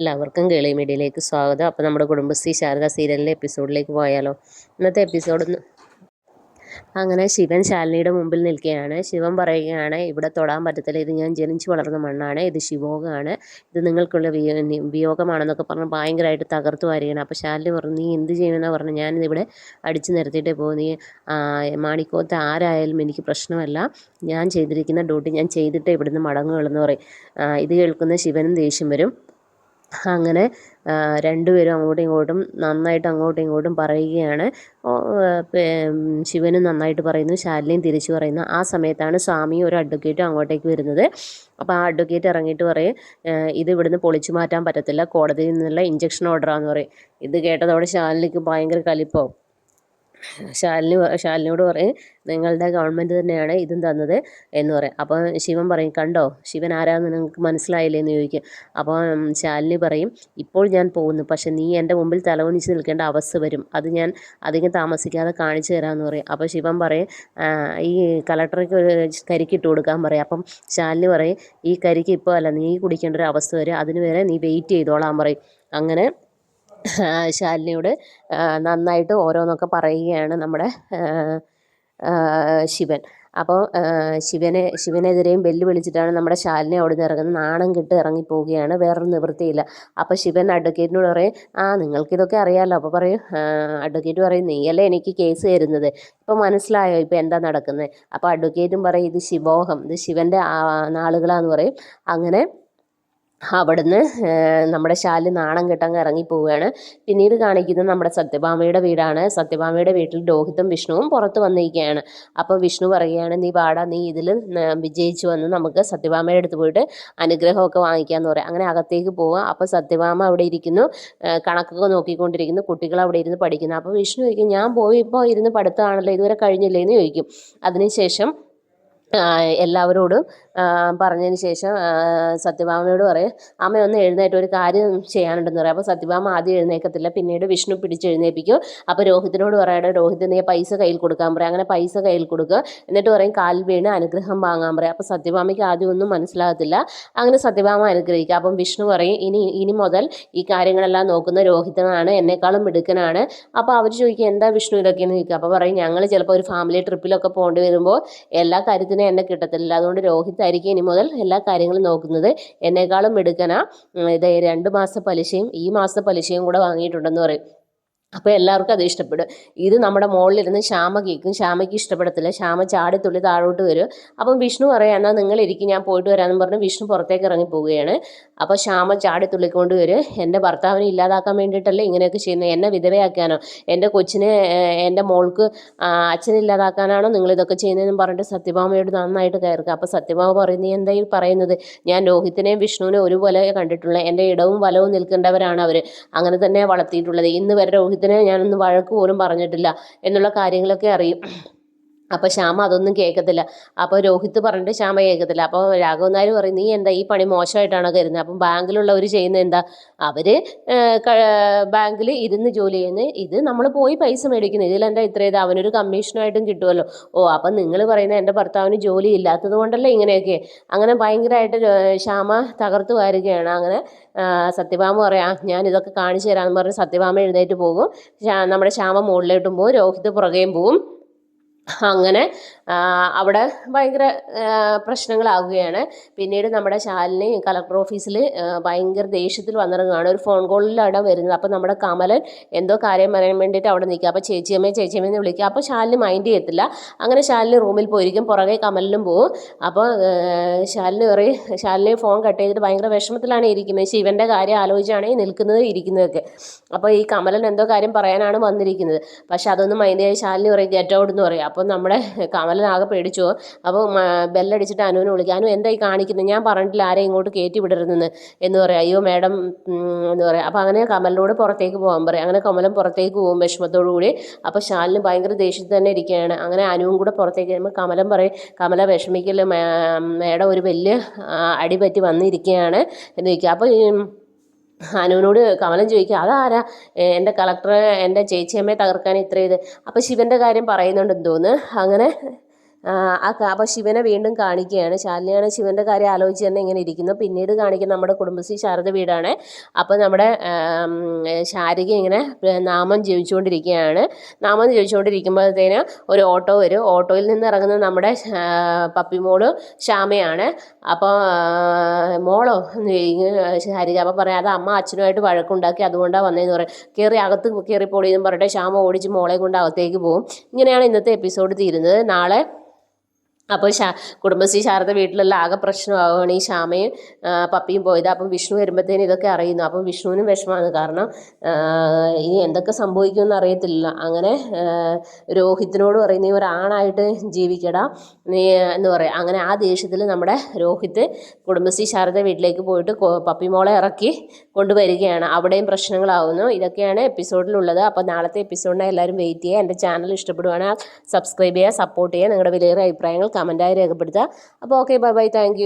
എല്ലാവർക്കും കേളി മീഡിയയിലേക്ക് സ്വാഗതം. അപ്പോൾ നമ്മുടെ കുടുംബശ്രീ ശാരദ സീരിയലിലെ എപ്പിസോഡിലേക്ക് പോയാലോ. ഇന്നത്തെ എപ്പിസോഡ് അങ്ങനെ ശിവൻ ശാലിനിയുടെ മുമ്പിൽ നിൽക്കുകയാണ്. ശിവൻ പറയുകയാണ് ഇവിടെ തൊടാൻ പറ്റത്തില്ല. ഇത് ഞാൻ ജനിച്ചു വളർന്ന മണ്ണാണ്. ഇത് ശിവോഗമാണ്. ഇത് നിങ്ങൾക്കുള്ള വിയോ വിയോഗമാണെന്നൊക്കെ പറഞ്ഞ് ഭയങ്കരമായിട്ട് തകർത്തു വരികയാണ് അപ്പോൾ ശാലിനി പറഞ്ഞു നീ എന്ത് ചെയ്യുമെന്ന് പറഞ്ഞു ഞാനിതിവിടെ അടിച്ചു നിരത്തിയിട്ടേ പോകും നീ മാണിക്കോത്ത് ആരായാലും എനിക്ക് പ്രശ്നമല്ല. ഞാൻ ചെയ്തിരിക്കുന്ന ഡ്യൂട്ടി ഞാൻ ചെയ്തിട്ടേ ഇവിടുന്ന് മടങ്ങുകളെന്ന് പറയും. ഇത് കേൾക്കുന്ന ശിവനും ദേഷ്യം വരും. അങ്ങനെ രണ്ടുപേരും അങ്ങോട്ടും ഇങ്ങോട്ടും നന്നായിട്ട് അങ്ങോട്ടും ഇങ്ങോട്ടും പറയുകയാണ്. ശിവനും നന്നായിട്ട് പറയുന്നു ശാലിനിയും തിരിച്ചു പറയുന്നു. ആ സമയത്താണ് സ്വാമിയും ഒരു അഡ്വക്കേറ്റും അങ്ങോട്ടേക്ക് വരുന്നത്. അപ്പോൾ ആ അഡ്വക്കേറ്റ് ഇറങ്ങിയിട്ട് പറയും ഇത് ഇവിടുന്ന് പൊളിച്ചു മാറ്റാൻ പറ്റത്തില്ല കോടതിയിൽ നിന്നുള്ള ഇഞ്ചക്ഷൻ ഓർഡറാന്ന് പറയും. ഇത് കേട്ടതോടെ ശാലിനിക്ക് ഭയങ്കര കലിപ്പാവും. ശാലിനി ശാലിനിയോട് പറയും നിങ്ങളുടെ ഗവൺമെന്റ് തന്നെയാണ് ഇതും തന്നത് എന്ന് പറയും. അപ്പോൾ ശിവൻ പറയും കണ്ടോ ശിവൻ ആരാന്ന് നിങ്ങൾക്ക് മനസ്സിലായില്ലേ എന്ന് ചോദിക്കും. അപ്പോൾ ശാലിനി പറയും ഇപ്പോൾ ഞാൻ പോകുന്നു പക്ഷെ നീ എന്റെ മുമ്പിൽ തലകുനിച്ച് നിൽക്കേണ്ട അവസ്ഥ വരും. അത് ഞാൻ അധികം താമസിക്കാതെ കാണിച്ചു തരാമെന്ന് പറയും. അപ്പോൾ ശിവൻ പറയും ഈ കലക്ടർക്ക് ഒരു കരിക്കിട്ട് കൊടുക്കാൻ പറയും. അപ്പം ശാലിനി പറയും ഈ കരിക്ക് ഇപ്പോൾ അല്ല നീ കുടിക്കേണ്ട ഒരു അവസ്ഥ വരും അതിന് വരെ നീ വെയിറ്റ് ചെയ്തോളാൻ പറയും. അങ്ങനെ ശാലിനിയോട് നന്നായിട്ട് ഓരോന്നൊക്കെ പറയുകയാണ് നമ്മുടെ ശിവൻ. അപ്പോൾ ശിവനെ ശിവനെതിരെയും വെല്ലുവിളിച്ചിട്ടാണ് നമ്മുടെ ശാലിനി അവിടെ നിന്ന് ഇറങ്ങുന്നത്. നാണം കിട്ട് ഇറങ്ങിപ്പോവുകയാണ്. വേറൊരു നിവൃത്തിയില്ല. അപ്പോൾ ശിവൻ അഡ്വക്കേറ്റിനോട് പറയും ആ നിങ്ങൾക്കിതൊക്കെ അറിയാമല്ലോ അപ്പോൾ പറയും അഡ്വക്കേറ്റ് പറയും നീയല്ലേ എനിക്ക് കേസ് തരുന്നത്? ഇപ്പോൾ മനസ്സിലായോ ഇപ്പോൾ എന്താ നടക്കുന്നത് അപ്പോൾ അഡ്വക്കേറ്റും പറയും ഇത് ശിവോഹം ഇത് ശിവന്റെ നാളുകളാന്ന് പറയും. അങ്ങനെ അവിടുന്ന് നമ്മുടെ ശാലി നാണം കെട്ടങ്ങ് ഇറങ്ങിപ്പോവുകയാണ്. പിന്നീട് കാണിക്കുന്നത് നമ്മുടെ സത്യഭാമയുടെ വീടാണ്. സത്യഭാമയുടെ വീട്ടിൽ രോഹിതും വിഷ്ണുവും പുറത്ത് വന്നിരിക്കുകയാണ്. അപ്പോൾ വിഷ്ണു പറയുകയാണ് നീ വാടാ നീ ഇതിൽ വിജയിച്ചു വന്ന് നമുക്ക് സത്യഭാമയുടെ അടുത്ത് പോയിട്ട് അനുഗ്രഹമൊക്കെ വാങ്ങിക്കാമെന്ന് പറയാം. അങ്ങനെ അകത്തേക്ക് പോവുക. അപ്പോൾ സത്യഭാമ അവിടെ ഇരിക്കുന്നു കണക്കൊക്കെ നോക്കിക്കൊണ്ടിരിക്കുന്നു കുട്ടികൾ അവിടെ ഇരുന്ന് പഠിക്കുന്നു. അപ്പോൾ വിഷ്ണു ചോദിക്കും ഞാൻ പോയി ഇപ്പോൾ ഇരുന്ന് പഠിത്തമാണല്ലോ ഇതുവരെ കഴിഞ്ഞില്ലേ എന്ന് ചോദിക്കും. അതിനുശേഷം എല്ലാവരോടും പറഞ്ഞതിന് ശേഷം സത്യഭാമയോട് പറയും അമ്മ ഒന്ന് എഴുന്നേറ്റ് ഒരു കാര്യം ചെയ്യാനുണ്ടെന്ന് പറയും. അപ്പോൾ സത്യഭാമ ആദ്യം എഴുന്നേക്കത്തില്ല പിന്നീട് വിഷ്ണു പിടിച്ച് എഴുന്നേൽപ്പിക്കും അപ്പോൾ രോഹിത്തിനോട് പറയണം രോഹിത് നീ പൈസ കയ്യിൽ കൊടുക്കാൻ പറയും. അങ്ങനെ പൈസ കയ്യിൽ കൊടുക്കുക. എന്നിട്ട് പറയും കാൽ വീണ് അനുഗ്രഹം വാങ്ങാൻ പറയും. അപ്പോൾ സത്യഭാമയ്ക്ക് ആദ്യം ഒന്നും മനസ്സിലാകത്തില്ല. അങ്ങനെ സത്യഭാമ അനുഗ്രഹിക്കുക. അപ്പം വിഷ്ണു പറയും ഇനി ഇനി മുതൽ ഈ കാര്യങ്ങളെല്ലാം നോക്കുന്ന രോഹിതനാണ് എന്നെക്കാളും മിടുക്കനാണ്. അപ്പോൾ അവർ ചോദിക്കുക എന്താ വിഷ്ണു ഇതൊക്കെയെന്ന് ചോദിക്കുക? അപ്പോൾ പറയും ഞങ്ങൾ ചിലപ്പോൾ ഒരു ഫാമിലി ട്രിപ്പിലൊക്കെ പോകേണ്ടി വരുമ്പോൾ എല്ലാ കാര്യത്തിനും എന്നെ കിട്ടത്തില്ല. അതുകൊണ്ട് രോഹിത് ആയിരിക്കും ഇനി മുതൽ എല്ലാ കാര്യങ്ങളും നോക്കുന്നത്. എന്നെക്കാളും മിടുക്കനാ. ഇത് രണ്ട് മാസ പലിശയും ഈ മാസ പലിശയും കൂടെ വാങ്ങിയിട്ടുണ്ടെന്ന് പറയും. അപ്പോൾ എല്ലാവർക്കും അത് ഇഷ്ടപ്പെടും. ഇത് നമ്മുടെ മുകളിലിരുന്ന് ശ്യാമ കേൾക്കും. ശ്യാമയ്ക്ക് ഇഷ്ടപ്പെടത്തില്ല. ശ്യാമ ചാടിത്തുള്ളി താഴോട്ട് വരും. അപ്പം വിഷ്ണു പറയാം എന്നാൽ നിങ്ങൾ ഇരിക്കും ഞാൻ പോയിട്ട് വരാമെന്ന് പറഞ്ഞ് വിഷ്ണു പുറത്തേക്ക് ഇറങ്ങി പോവുകയാണ്. അപ്പോൾ ശ്യാമ ചാടിത്തുള്ളിക്കൊണ്ട് വരും. എന്റെ ഭർത്താവിനെ ഇല്ലാതാക്കാൻ വേണ്ടിയിട്ടല്ലേ ഇങ്ങനെയൊക്കെ ചെയ്യുന്നത് എന്നെ വിധവയാക്കാനോ എന്റെ കൊച്ചിനെ എന്റെ മോൾക്ക് അച്ഛനില്ലാതാക്കാനാണോ നിങ്ങൾ ഇതൊക്കെ ചെയ്യുന്നതെന്ന് പറഞ്ഞിട്ട് സത്യഭാമയോട് നന്നായിട്ട് കയറുക. അപ്പോൾ സത്യഭാമ പറയുന്നത് എന്തായി പറയുന്നത്? ഞാൻ രോഹിത്തിനെയും വിഷ്ണുവിനെയും ഒരുപോലെ കണ്ടിട്ടുള്ള എന്റെ ഇടവും വലവും നിൽക്കേണ്ടവരാണ് അവർ അങ്ങനെ തന്നെ വളർത്തിയിട്ടുള്ളത്. ഇന്ന് വരെ രോഹിത് രോഹിത്തിനെ ഞാനൊന്ന് വഴക്ക് പോലും പറഞ്ഞിട്ടില്ല എന്നുള്ള കാര്യങ്ങളൊക്കെ അറിയും. അപ്പോൾ ശ്യാമ അതൊന്നും കേൾക്കത്തില്ല. അപ്പോൾ രോഹിത് പറഞ്ഞിട്ട് ശ്യാമ കേൾക്കത്തില്ല. അപ്പോൾ രാഘവൻ നായർ പറയും നീ എന്താ ഈ പണി മോശമായിട്ടാണ് കരുതുന്നത് അപ്പം ബാങ്കിലുള്ളവർ ചെയ്യുന്നത് എന്താ? അവർ ബാങ്കിൽ ഇരുന്ന് ജോലി ചെയ്യുന്നത് ഇത് നമ്മൾ പോയി പൈസ മേടിക്കുന്നത് ഇതിലെന്താ ഇത്ര ഇത്? അവനൊരു കമ്മീഷനായിട്ടും കിട്ടുമല്ലോ ഓ അപ്പം നിങ്ങൾ പറയുന്നത് എന്റെ ഭർത്താവിന് ജോലി ഇല്ലാത്തത് കൊണ്ടല്ലേ ഇങ്ങനെയൊക്കെ? അങ്ങനെ ഭയങ്കരമായിട്ട് ശ്യാമ തകർത്ത് വരികയാണ് അങ്ങനെ സത്യഭാമ പറയാം ഞാൻ ഇതൊക്കെ കാണിച്ചു തരാമെന്ന് പറഞ്ഞ് സത്യഭാമ എഴുന്നേറ്റ് പോകും. നമ്മുടെ ശ്യാമ മുകളിലോട്ടും പോകും രോഹിത് പുറകെയും പോവും. അങ്ങനെ അവിടെ ഭയങ്കര പ്രശ്നങ്ങളാവുകയാണ്. പിന്നീട് നമ്മുടെ ശാലിനി കളക്ടർ ഓഫീസിൽ ഭയങ്കര ദേഷ്യത്തിൽ വന്നിറങ്ങുകയാണ്. ഒരു ഫോൺ കോളിലാണ് വരുന്നത്. അപ്പോൾ നമ്മുടെ കമലൻ എന്തോ കാര്യം പറയാൻ വേണ്ടിയിട്ട് അവിടെ നിൽക്കുക. അപ്പോൾ ചേച്ചിയമ്മേ എന്ന് വിളിക്കുക. അപ്പോൾ ശാലിനി മൈൻഡ് ചെയ്യത്തില്ല. അങ്ങനെ ശാലിനി റൂമിൽ പോയിരിക്കും. പുറകെ കമലിനും പോവും. അപ്പോൾ ശാലിനി കയറി ശാലിനി ഫോൺ കട്ട് ചെയ്തിട്ട് ഭയങ്കര വിഷമത്തിലാണ് ഇരിക്കുന്നത്. ശിവന്റെ കാര്യം ആലോചിച്ചാണ് ഈ നിൽക്കുന്നത് ഇരിക്കുന്നതൊക്കെ. അപ്പോൾ ഈ കമലൻ എന്തോ കാര്യം പറയാനാണ് വന്നിരിക്കുന്നത്. പക്ഷേ അതൊന്നും മൈൻഡ് ചെയ്യാൻ ശാലിനി പറയും ഗെറ്റ് ഔട്ട് എന്ന് പറയും. അപ്പോൾ നമ്മുടെ കമലനാകെ പേടിച്ചോ. അപ്പോൾ ബെല്ലടിച്ചിട്ട് അനുവിനെ വിളിക്കുക അനു എന്തായി കാണിക്കുന്നത് ഞാൻ പറഞ്ഞിട്ടില്ല ആരെയും ഇങ്ങോട്ട് കയറ്റി വിടരുതെന്ന് എന്ന് പറയാം. അയ്യോ മാഡം എന്ന് പറയാം. അപ്പോൾ അങ്ങനെ കമലിനോട് പുറത്തേക്ക് പോകാൻ പറയും. അങ്ങനെ കമലൻ പുറത്തേക്ക് പോകും വിഷമത്തോടു കൂടി. അപ്പോൾ ശാലിന് ഭയങ്കര ദേഷ്യത്തിൽ തന്നെ ഇരിക്കുകയാണ്. അങ്ങനെ അനുവും കൂടെ പുറത്തേക്ക് വരുമ്പോൾ കമലൻ പറയും കമല വിഷമിക്കൽ മേഡം ഒരു വലിയ അടിപറ്റി വന്നിരിക്കുകയാണ് എന്ന് ചോദിക്കുക അപ്പോൾ അനുവിനോട് കമലം ചോദിക്കുക അതാരാ? എന്റെ കളക്ടറെ എന്റെ ചേച്ചിയമ്മയെ തകർക്കാൻ ഇത്ര ഇത്? അപ്പോൾ ശിവന്റെ കാര്യം പറയുന്നുണ്ടെന്ന് തോന്നുന്നു. അങ്ങനെ അപ്പോൾ ശിവനെ വീണ്ടും കാണിക്കുകയാണ്. ശാലിനിയാണ് ശിവന്റെ കാര്യം ആലോചിച്ച് തന്നെ ഇങ്ങനെ ഇരിക്കുന്നു. പിന്നീട് കാണിക്കുന്ന നമ്മുടെ കുടുംബശ്രീ ശാരദ വീടാണ്. അപ്പോൾ നമ്മുടെ ശാരിക ഇങ്ങനെ നാമം ജീവിച്ചുകൊണ്ടിരിക്കുകയാണ് നാമം ജപിച്ചുകൊണ്ടിരിക്കുമ്പോഴത്തേന് ഒരു ഓട്ടോ വരും. ഓട്ടോയിൽ നിന്ന് ഇറങ്ങുന്നത് നമ്മുടെ പപ്പി പപ്പിമോൾ ശ്യാമയാണ്. അപ്പോൾ മോളോ എന്ന് ശാരിക അപ്പോൾ പറയാം അത് അമ്മ അച്ഛനുമായിട്ട് വഴക്കുണ്ടാക്കി അതുകൊണ്ടാണ് വന്നതെന്ന് പറയും. കയറി അകത്ത് കയറി പൊടിയെന്നും പറഞ്ഞിട്ട് ശ്യാമ ഓടിച്ച് മോളെ കൊണ്ട് അകത്തേക്ക് പോകും. ഇങ്ങനെയാണ് ഇന്നത്തെ എപ്പിസോഡ് തീരുന്നത്. നാളെ അപ്പോൾ ശാ കുടുംബശ്രീ ശാരദ വീട്ടിലുള്ള ആകെ പ്രശ്നമാവുകയാണ് ഈ ശ്യാമയും പപ്പിയും പോയത്. അപ്പം വിഷ്ണു വരുമ്പോഴത്തേനും ഇതൊക്കെ അറിയുന്നു. അപ്പം വിഷ്ണുവിനും വിഷമമാണ്. കാരണം ഇനി എന്തൊക്കെ സംഭവിക്കുമെന്ന് അറിയത്തില്ല. അങ്ങനെ രോഹിത്തിനോട് പറയുന്ന നീ ഒരാണായിട്ട് ജീവിക്കടാ. നീ എന്ന് പറയും. അങ്ങനെ ആ ദേഷ്യത്തിൽ നമ്മുടെ രോഹിത്ത് കുടുംബശ്രീ ശാരദ വീട്ടിലേക്ക് പോയിട്ട് പപ്പി പപ്പിമോളെ ഇറക്കി കൊണ്ടുവരികയാണ്. അവിടെയും പ്രശ്നങ്ങളാവുന്നു. ഇതൊക്കെയാണ് എപ്പിസോഡിലുള്ളത്. അപ്പോൾ നാളത്തെ എപ്പിസോഡിനെ എല്ലാവരും വെയിറ്റ് ചെയ്യുക. എന്റെ ചാനൽ ഇഷ്ടപ്പെടുവാണെങ്കിൽ സബ്സ്ക്രൈബ് ചെയ്യുക സപ്പോർട്ട് ചെയ്യുക. നിങ്ങളുടെ വിലയേറെ അഭിപ്രായങ്ങൾ കമന്റായി രേഖപ്പെടുത്തുക. അപ്പോൾ ഓക്കെ ബൈ ബൈ താങ്ക്